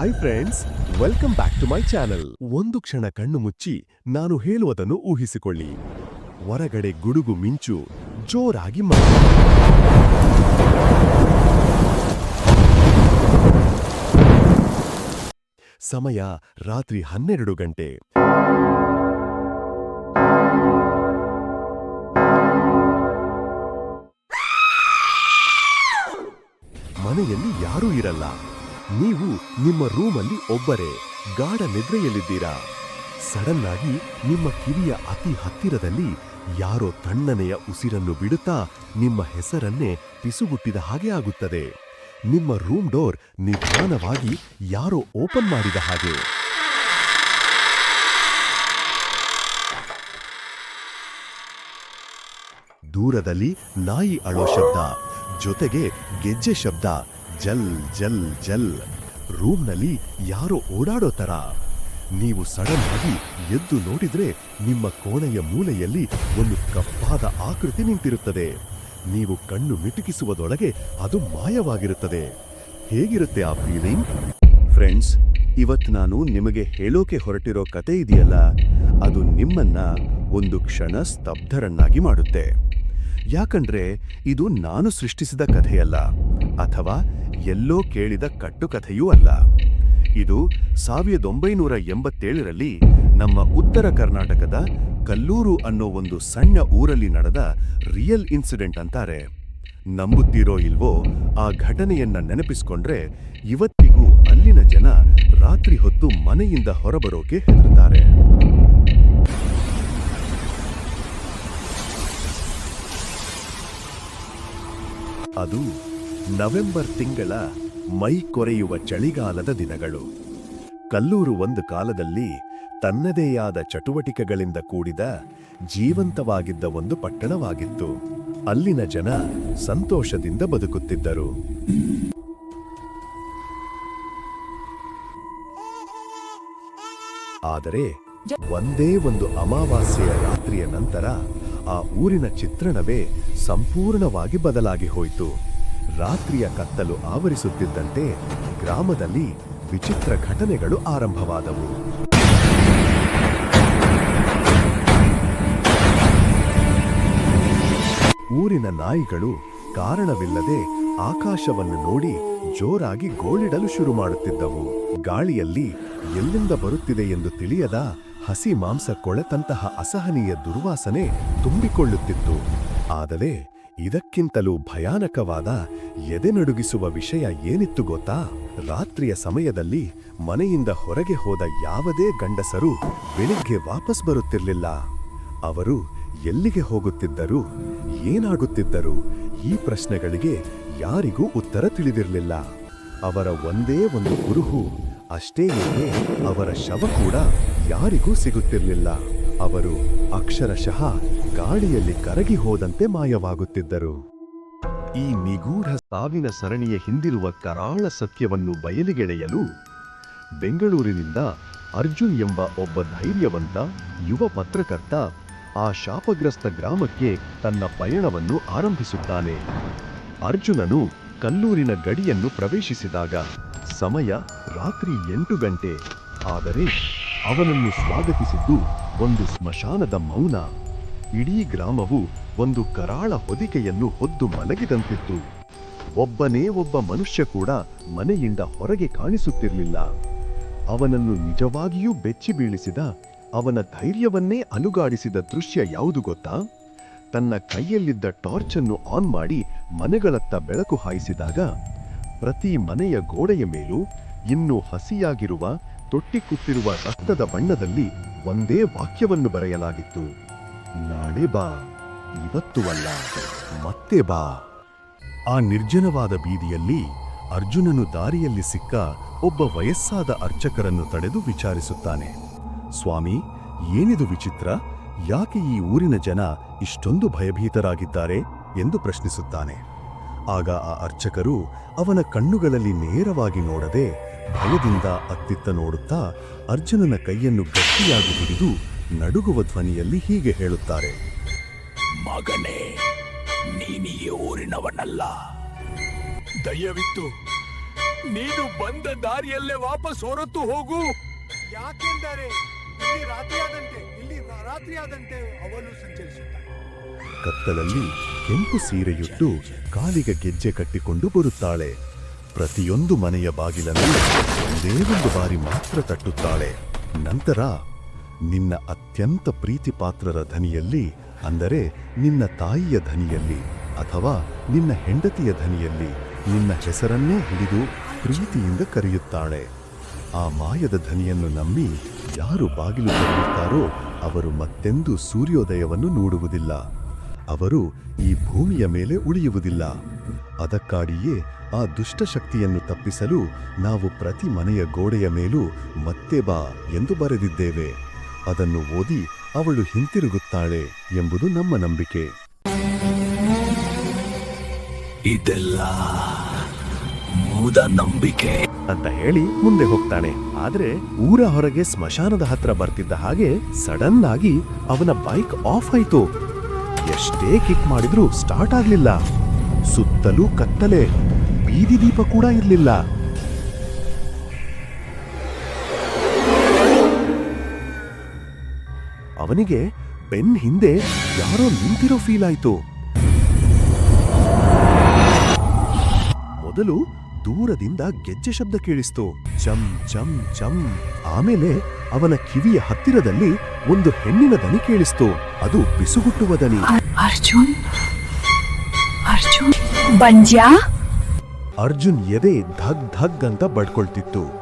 Hi friends welcome back to my channel ಒಂದು ಕ್ಷಣ ಕಣ್ಣು ಮುಚ್ಚಿ ನಾನು ಹೇಳುವುದನ್ನು ಊಹಿಸಿಕೊಳ್ಳಿ. ಹೊರಗಡೆ ಗುಡುಗು ಮಿಂಚು, ಜೋರಾಗಿ ಮಳೆ ಸಮಯ ರಾತ್ರಿ ಹನ್ನೆರಡು ಗಂಟೆ. ಮನೆಯಲ್ಲಿ ಯಾರೂ ಇರಲ್ಲ. ನೀವು ನಿಮ್ಮ ರೂಮಲ್ಲಿ ಒಬ್ಬರೇ, ಗಾಢ ನಿದ್ರೆಯಲ್ಲಿದ್ದೀರಾ? ಸಡನ್ ಆಗಿ ನಿಮ್ಮ ಕಿವಿಯ ಅತಿ ಹತ್ತಿರದಲ್ಲಿ ಯಾರೋ ತಣ್ಣನೆಯ ಉಸಿರನ್ನು ಬಿಡುತ್ತಾ ನಿಮ್ಮ ಹೆಸರನ್ನೇ ಪಿಸುಗುಟ್ಟಿದ ಹಾಗೆ ಆಗುತ್ತದೆ. ನಿಮ್ಮ ರೂಮ್ ಡೋರ್ ನಿಧಾನವಾಗಿ ಯಾರೋ ಓಪನ್ ಮಾಡಿದ ಹಾಗೆ. ದೂರದಲ್ಲಿ ನಾಯಿ ಅಳೋ ಶಬ್ದ, ಜೊತೆಗೆ ಗೆಜ್ಜೆ ಶಬ್ದ ಜಲ್ ಜಲ್ ಜಲ್. ರೂಮ್ನಲ್ಲಿ ಯಾರೋ ಓಡಾಡೋ ತರ. ನೀವು ಸಡನ್ ಆಗಿ ಎದ್ದು ನೋಡಿದ್ರೆ ನಿಮ್ಮ ಕೋಣೆಯ ಮೂಲೆಯಲ್ಲಿ ಒಂದು ಕಪ್ಪಾದ ಆಕೃತಿ ನಿಂತಿರುತ್ತದೆ. ನೀವು ಕಣ್ಣು ಮಿಟುಕಿಸುವುದೊಳಗೆ ಅದು ಮಾಯವಾಗಿರುತ್ತದೆ. ಹೇಗಿರುತ್ತೆ ಆ ಫೀಲಿಂಗ್ ಫ್ರೆಂಡ್ಸ್ ಇವತ್ತು ನಾನು ನಿಮಗೆ ಹೇಳೋಕೆ ಹೊರಟಿರೋ ಕತೆ ಇದೆಯಲ್ಲ? ಅದು ನಿಮ್ಮನ್ನ ಒಂದು ಕ್ಷಣ ಸ್ತಬ್ಧರನ್ನಾಗಿ ಮಾಡುತ್ತೆ. ಯಾಕಂದ್ರೆ ಇದು ನಾನು ಸೃಷ್ಟಿಸಿದ ಕಥೆಯಲ್ಲ. ಅಥವಾ ಎಲ್ಲೋ ಕೇಳಿದ ಕಟ್ಟುಕಥೆಯೂ ಅಲ್ಲ. ಇದು ಸಾವಿರದ ಒಂಬೈನೂರ ಎಂಬತ್ತೇಳರಲ್ಲಿ ನಮ್ಮ ಉತ್ತರ ಕರ್ನಾಟಕದ ಕಲ್ಲೂರು ಅನ್ನೋ ಒಂದು ಸಣ್ಣ ಊರಲ್ಲಿ ನಡೆದ ರಿಯಲ್ ಇನ್ಸಿಡೆಂಟ್ ಅಂತಾರೆ. ನಂಬುತ್ತೀರೋ ಇಲ್ವೋ ಆ ಘಟನೆಯನ್ನ ನೆನಪಿಸ್ಕೊಂಡ್ರೆ ಇವತ್ತಿಗೂ ಅಲ್ಲಿನ ಜನ ರಾತ್ರಿ ಹೊತ್ತು ಮನೆಯಿಂದ ಹೊರಬರೋಕೆ ಹೆದರ್ತಾರೆ. ಅದು ನವೆಂಬರ್ ತಿಂಗಳ ಮೈ ಕೊರೆಯುವ ಚಳಿಗಾಲದ ದಿನಗಳು. ಕಲ್ಲೂರು ಒಂದು ಕಾಲದಲ್ಲಿ ತನ್ನದೇ ಆದ ಚಟುವಟಿಕೆಗಳಿಂದ ಕೂಡಿದ ಜೀವಂತವಾಗಿದ್ದ ಒಂದು ಪಟ್ಟಣವಾಗಿತ್ತು. ಅಲ್ಲಿನ ಜನ ಸಂತೋಷದಿಂದ ಬದುಕುತ್ತಿದ್ದರು. ಆದರೆ ಒಂದೇ ಒಂದು ಅಮಾವಾಸ್ಯೆಯ ರಾತ್ರಿಯ ನಂತರ ಆ ಊರಿನ ಚಿತ್ರಣವೇ ಸಂಪೂರ್ಣವಾಗಿ ಬದಲಾಗಿ ಹೋಯಿತು. ರಾತ್ರಿಯ ಕತ್ತಲು ಆವರಿಸುತ್ತಿದ್ದಂತೆ ಗ್ರಾಮದಲ್ಲಿ ವಿಚಿತ್ರ ಘಟನೆಗಳು ಆರಂಭವಾದವು. ಊರಿನ ನಾಯಿಗಳು ಕಾರಣವಿಲ್ಲದೆ ಆಕಾಶವನ್ನು ನೋಡಿ ಜೋರಾಗಿ ಗೋಳಿಡಲು ಶುರು ಮಾಡುತ್ತಿದ್ದವು. ಗಾಳಿಯಲ್ಲಿ ಎಲ್ಲಿಂದ ಬರುತ್ತಿದೆ ಎಂದು ತಿಳಿಯದ ಹಸಿ ಮಾಂಸ ಕೊಳೆತಂತಹ ಅಸಹನೀಯ ದುರ್ವಾಸನೆ ತುಂಬಿಕೊಳ್ಳುತ್ತಿತ್ತು. ಆದರೆ ಇದಕ್ಕಿಂತಲೂ ಭಯಾನಕವಾದ, ಎದೆನಡುಗಿಸುವ ವಿಷಯ ಏನಿತ್ತು ಗೊತ್ತಾ? ರಾತ್ರಿಯ ಸಮಯದಲ್ಲಿ ಮನೆಯಿಂದ ಹೊರಗೆ ಹೋದ ಯಾವುದೇ ಗಂಡಸರು ಬೆಳಿಗ್ಗೆ ವಾಪಸ್ ಬರುತ್ತಿರಲಿಲ್ಲ. ಅವರು ಎಲ್ಲಿಗೆ ಹೋಗುತ್ತಿದ್ದರು, ಏನಾಗುತ್ತಿದ್ದರು, ಈ ಪ್ರಶ್ನೆಗಳಿಗೆ ಯಾರಿಗೂ ಉತ್ತರ ತಿಳಿದಿರಲಿಲ್ಲ. ಅವರ ಒಂದೇ ಒಂದು ಕುರುಹು, ಅಷ್ಟೇ ಏಕೆ ಅವರ ಶವ ಕೂಡ ಯಾರಿಗೂ ಸಿಗುತ್ತಿರಲಿಲ್ಲ. ಅವರು ಅಕ್ಷರಶಃ ಗಾಳಿಯಲ್ಲಿ ಕರಗಿ ಹೋದಂತೆ ಮಾಯವಾಗುತ್ತಿದ್ದರು. ಈ ನಿಗೂಢ ಸಾವಿನ ಸರಣಿಯ ಹಿಂದಿರುವ ಕರಾಳ ಸತ್ಯವನ್ನು ಬಯಲಿಗೆಳೆಯಲು ಬೆಂಗಳೂರಿನಿಂದ ಅರ್ಜುನ್ ಎಂಬ ಒಬ್ಬ ಧೈರ್ಯವಂತ ಯುವ ಪತ್ರಕರ್ತ ಆ ಶಾಪಗ್ರಸ್ತ ಗ್ರಾಮಕ್ಕೆ ತನ್ನ ಪಯಣವನ್ನು ಆರಂಭಿಸುತ್ತಾನೆ. ಅರ್ಜುನನು ಕಲ್ಲೂರಿನ ಗಡಿಯನ್ನು ಪ್ರವೇಶಿಸಿದಾಗ ಸಮಯ ರಾತ್ರಿ ಎಂಟು ಗಂಟೆ. ಆದರೆ ಅವನನ್ನು ಸ್ವಾಗತಿಸಿದ್ದು ಒಂದು ಸ್ಮಶಾನದ ಮೌನ. ಇಡೀ ಗ್ರಾಮವು ಒಂದು ಕರಾಳ ಹೊದಿಕೆಯನ್ನು ಹೊದ್ದು ಮಲಗಿದಂತಿತ್ತು. ಒಬ್ಬನೇ ಒಬ್ಬ ಮನುಷ್ಯ ಕೂಡ ಮನೆಯಿಂದ ಹೊರಗೆ ಕಾಣಿಸುತ್ತಿರಲಿಲ್ಲ. ಅವನನ್ನು ನಿಜವಾಗಿಯೂ ಬೆಚ್ಚಿ ಬೀಳಿಸಿದ, ಅವನ ಧೈರ್ಯವನ್ನೇ ಅಲುಗಾಡಿಸಿದ ದೃಶ್ಯ ಯಾವುದು ಗೊತ್ತಾ? ತನ್ನ ಕೈಯಲ್ಲಿದ್ದ ಟಾರ್ಚನ್ನು ಆನ್ ಮಾಡಿ ಮನೆಗಳತ್ತ ಬೆಳಕು ಹಾಯಿಸಿದಾಗ ಪ್ರತಿ ಮನೆಯ ಗೋಡೆಯ ಮೇಲೂ ಇನ್ನೂ ಹಸಿಯಾಗಿರುವ ತೊಟ್ಟಿಕ್ಕುತ್ತಿರುವ ರಕ್ತದ ಬಣ್ಣದಲ್ಲಿ ಒಂದೇ ವಾಕ್ಯವನ್ನು ಬರೆಯಲಾಗಿತ್ತು. ನಾಳೆ ಬಾ. ಇವತ್ತು ಅಲ್ಲ, ಮತ್ತೆ ಬಾ. ಆ ನಿರ್ಜನವಾದ ಬೀದಿಯಲ್ಲಿ ಅರ್ಜುನನು ದಾರಿಯಲ್ಲಿ ಸಿಕ್ಕ ಒಬ್ಬ ವಯಸ್ಸಾದ ಅರ್ಚಕರನ್ನು ತಡೆದು ವಿಚಾರಿಸುತ್ತಾನೆ. ಸ್ವಾಮಿ, ಏನಿದು ವಿಚಿತ್ರ? ಯಾಕೆ ಈ ಊರಿನ ಜನ ಇಷ್ಟೊಂದು ಭಯಭೀತರಾಗಿದ್ದಾರೆ ಎಂದು ಪ್ರಶ್ನಿಸುತ್ತಾನೆ. ಆಗ ಆ ಅರ್ಚಕರು ಅವನ ಕಣ್ಣುಗಳಲ್ಲಿ ನೇರವಾಗಿ ನೋಡದೆ ಭಯದಿಂದ ಅತ್ತಿತ್ತ ನೋಡುತ್ತಾ ಅರ್ಜುನನ ಕೈಯನ್ನು ಗಟ್ಟಿಯಾಗಿ ಹಿಡಿದು ನಡುಗುವ ಧ್ವನಿಯಲ್ಲಿ ಹೀಗೆ ಹೇಳುತ್ತಾರೆ. ಮಗನೇ ನೀನು ಈ ಊರಿನವನಲ್ಲ. ದಯವಿಟ್ಟು ನೀನು ಬಂದ ದಾರಿಯಲ್ಲೇ ವಾಪಸ್ ಹೊರತು ಹೋಗು. ಯಾಕೆಂದರೆ ಇಲ್ಲಿ ರಾತ್ರಿಯಾದಂತೆ ಇಲ್ಲಿ ರಾತ್ರಿಯಾದಂತೆ ಅವನು ಸಂಚರಿಸುತ್ತಾನೆ. ಕತ್ತಲಲ್ಲಿ ಕೆಂಪು ಸೀರೆಯುಟ್ಟು ಕಾಲಿಗೆ ಗೆಜ್ಜೆ ಕಟ್ಟಿಕೊಂಡು ಬರುತ್ತಾಳೆ. ಪ್ರತಿಯೊಂದು ಮನೆಯ ಬಾಗಿಲನ್ನು ಒಂದೇ ಒಂದು ಬಾರಿ ಮಾತ್ರ ತಟ್ಟುತ್ತಾಳೆ. ನಂತರ ನಿನ್ನ ಅತ್ಯಂತ ಪ್ರೀತಿಪಾತ್ರರ ಧನಿಯಲ್ಲಿ, ಅಂದರೆ ನಿನ್ನ ತಾಯಿಯ ಧನಿಯಲ್ಲಿ ಅಥವಾ ನಿನ್ನ ಹೆಂಡತಿಯ ಧನಿಯಲ್ಲಿ ನಿನ್ನ ಹೆಸರನ್ನೇ ಹಿಡಿದು ಪ್ರೀತಿಯಿಂದ ಕರೆಯುತ್ತಾಳೆ. ಆ ಮಾಯದ ಧನಿಯನ್ನು ನಂಬಿ ಯಾರು ಬಾಗಿಲು ತೆರೆಯುತ್ತಾರೋ ಅವರು ಮತ್ತೆಂದೂ ಸೂರ್ಯೋದಯವನ್ನು ನೋಡುವುದಿಲ್ಲ. ಅವರು ಈ ಭೂಮಿಯ ಮೇಲೆ ಉಳಿಯುವುದಿಲ್ಲ. ಅದಕ್ಕಾಗಿಯೇ ಆ ದುಷ್ಟಶಕ್ತಿಯನ್ನು ತಪ್ಪಿಸಲು ನಾವು ಪ್ರತಿ ಮನೆಯ ಗೋಡೆಯ ಮೇಲೂ ಮತ್ತೆ ಬಾ ಎಂದು ಬರೆದಿದ್ದೇವೆ. ಅದನ್ನು ಓದಿ ಅವಳು ಹಿಂತಿರುಗುತ್ತಾಳೆ ಎಂಬುದು ನಮ್ಮ ನಂಬಿಕೆ. ಇದೆಲ್ಲ ಮೂದ ನಂಬಿಕೆ. ಅಂತ ಹೇಳಿ ಮುಂದೆ ಹೋಗ್ತಾನೆ ಆದ್ರೆ ಊರ ಹೊರಗೆ ಸ್ಮಶಾನದ ಹತ್ರ ಬರ್ತಿದ್ದ ಹಾಗೆ ಸಡನ್ ಆಗಿ ಅವನ ಬೈಕ್ ಆಫ್ ಆಯ್ತು. ಎಷ್ಟೇ ಕಿಕ್ ಮಾಡಿದ್ರೂ ಸ್ಟಾರ್ಟ್ ಆಗ್ಲಿಲ್ಲ. ಸುತ್ತಲೂ ಕತ್ತಲೆ ಬೀದಿ ದೀಪ ಕೂಡ ಇರ್ಲಿಲ್ಲ. ಅವನಿಗೆ ಬೆನ್ ಹಿಂದೆ ಯಾರೋ ನಿಂತಿರೋ ಫೀಲ್ ಆಯ್ತು. ಮೊದಲು ದೂರದಿಂದ ಗೆಜ್ಜೆ ಶಬ್ದ ಕೇಳಿಸ್ತು. ಚಂ ಚಂ ಚಂ ಆಮೇಲೆ ಅವನ ಕಿವಿಯ ಹತ್ತಿರದಲ್ಲಿ ಒಂದು ಹೆಣ್ಣಿನ ದನಿ ಕೇಳಿಸ್ತು. ಅದು ಬಿಸುಗುಟ್ಟುವ ದನಿ. ಅರ್ಜುನ್? ಅರ್ಜುನ್? ಬಂಜ್ಯಾ? ಅರ್ಜುನ್ ಎದೆ ಧಗ್ ಧಗ್ ಅಂತ ಬಡ್ಕೊಳ್ತಿತ್ತು.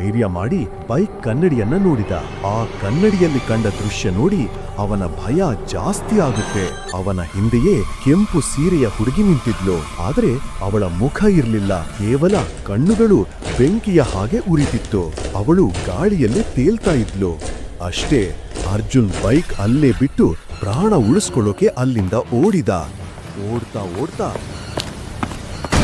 ಧೈರ್ಯ ಮಾಡಿ ಬೈಕ್ ಕನ್ನಡಿಯನ್ನ ನೋಡಿದ. ಆ ಕನ್ನಡಿಯಲ್ಲಿ ಕಂಡ ದೃಶ್ಯ ನೋಡಿ ಅವನ ಭಯ ಜಾಸ್ತಿ ಆಗುತ್ತೆ. ಅವನ ಹಿಂದೆಯೇ ಕೆಂಪು ಸೀರೆಯ ಹುಡುಗಿ ನಿಂತಿದ್ಲು. ಆದ್ರೆ ಅವಳ ಮುಖ ಇರಲಿಲ್ಲ. ಕೇವಲ ಕಣ್ಣುಗಳು ಬೆಂಕಿಯ ಹಾಗೆ ಉರಿತಿತ್ತು. ಅವಳು ಗಾಳಿಯಲ್ಲಿ ತೇಲ್ತಾ ಇದ್ಲು. ಅಷ್ಟೇ, ಅರ್ಜುನ್ ಬೈಕ್ ಅಲ್ಲೇ ಬಿಟ್ಟು ಪ್ರಾಣ ಉಳಿಸ್ಕೊಳ್ಳೋಕೆ ಅಲ್ಲಿಂದ ಓಡಿದ. ಓಡ್ತಾ ಓಡ್ತಾ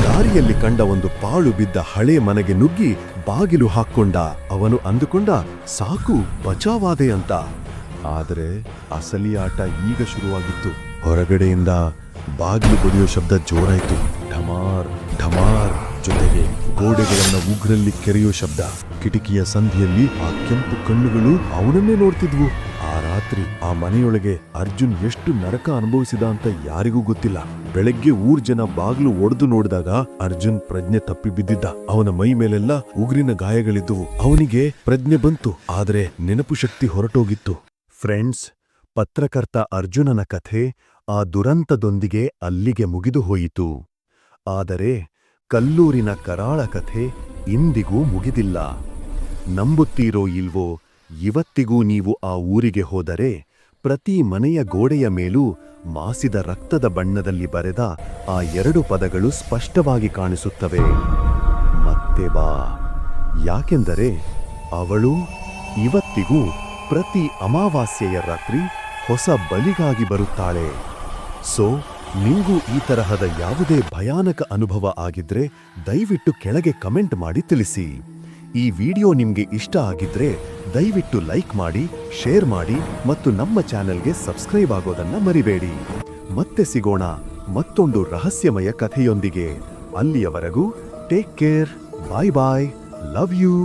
ದಾರಿಯಲ್ಲಿ ಕಂಡ ಒಂದು ಪಾಳು ಬಿದ್ದ ಹಳೆ ಮನೆಗೆ ನುಗ್ಗಿ ಬಾಗಿಲು ಹಾಕ್ಕೊಂಡ, ಅವನು ಅಂದುಕೊಂಡ, ಸಾಕು, ಬಚಾವಾದೆ ಅಂತ. ಆದರೆ ಅಸಲಿ ಆಟ ಈಗ ಶುರುವಾಗಿತ್ತು. ಹೊರಗಡೆಯಿಂದ ಬಾಗಿಲು ಬಡಿಯೋ ಶಬ್ದ ಜೋರಾಯ್ತು. ಢಮಾರ್ ಢಮಾರ್ ಜೊತೆಗೆ ಗೋಡೆಗಳನ್ನ ಉಗ್ರಲ್ಲಿ ಕೆರೆಯೋ ಶಬ್ದ. ಕಿಟಕಿಯ ಸಂಧಿಯಲ್ಲಿ ಆ ಕೆಂಪು ಕಣ್ಣುಗಳು ಅವನನ್ನೇ ನೋಡ್ತಿದ್ವು. ಆ ರಾತ್ರಿ ಆ ಮನೆಯೊಳಗೆ ಅರ್ಜುನ್ ಎಷ್ಟು ನರಕ ಅನುಭವಿಸಿದ ಅಂತ ಯಾರಿಗೂ ಗೊತ್ತಿಲ್ಲ. ಬೆಳಗ್ಗೆ ಊರ್ ಜನ ಬಾಗ್ಲು ಒಡೆದು ನೋಡಿದಾಗ ಅರ್ಜುನ್ ಪ್ರಜ್ಞೆ ತಪ್ಪಿ ಬಿದ್ದಿದ್ದ. ಅವನ ಮೈ ಮೇಲೆಲ್ಲ ಉಗುರಿನ ಗಾಯಗಳಿದ್ದುವು. ಅವನಿಗೆ ಪ್ರಜ್ಞೆ ಬಂತು, ಆದರೆ ನೆನಪು ಶಕ್ತಿ ಹೊರಟೋಗಿತ್ತು. ಫ್ರೆಂಡ್ಸ್, ಪತ್ರಕರ್ತ ಅರ್ಜುನನ ಕಥೆ ಆ ದುರಂತದೊಂದಿಗೆ ಅಲ್ಲಿಗೆ ಮುಗಿದು ಹೋಯಿತು. ಆದರೆ ಕಲ್ಲೂರಿನ ಕರಾಳ ಕಥೆ ಇಂದಿಗೂ ಮುಗಿದಿಲ್ಲ. ನಂಬುತ್ತೀರೋ ಇಲ್ವೋ, ಇವತ್ತಿಗೂ ನೀವು ಆ ಊರಿಗೆ ಹೋದರೆ ಪ್ರತಿ ಮನೆಯ ಗೋಡೆಯ ಮೇಲೂ ಮಾಸಿದ ರಕ್ತದ ಬಣ್ಣದಲ್ಲಿ ಬರೆದ ಆ ಎರಡು ಪದಗಳು ಸ್ಪಷ್ಟವಾಗಿ ಕಾಣಿಸುತ್ತವೆ. ಮತ್ತೆ ಬಾ. ಯಾಕೆಂದರೆ ಅವಳು ಇವತ್ತಿಗೂ ಪ್ರತಿ ಅಮಾವಾಸ್ಯೆಯ ರಾತ್ರಿ ಹೊಸ ಬಲಿಗಾಗಿ ಬರುತ್ತಾಳೆ. ಸೊ ನೀವು ಈ ತರಹದ ಯಾವುದೇ ಭಯಾನಕ ಅನುಭವ ಆಗಿದ್ರೆ ದಯವಿಟ್ಟು ಕೆಳಗೆ ಕಮೆಂಟ್ ಮಾಡಿ ತಿಳಿಸಿ. ಈ ವಿಡಿಯೋ ನಿಮಗೆ ಇಷ್ಟ ಆಗಿದ್ರೆ ದಯವಿಟ್ಟು ಲೈಕ್ ಮಾಡಿ, ಶೇರ್ ಮಾಡಿ ಮತ್ತು ನಮ್ಮ ಚಾನೆಲ್ಗೆ ಸಬ್ಸ್ಕ್ರೈಬ್ ಆಗೋದನ್ನ ಮರಿಬೇಡಿ. ಮತ್ತೆ ಸಿಗೋಣ ಮತ್ತೊಂದು ರಹಸ್ಯಮಯ ಕಥೆಯೊಂದಿಗೆ. ಅಲ್ಲಿಯವರೆಗೂ take care, bye bye, love you.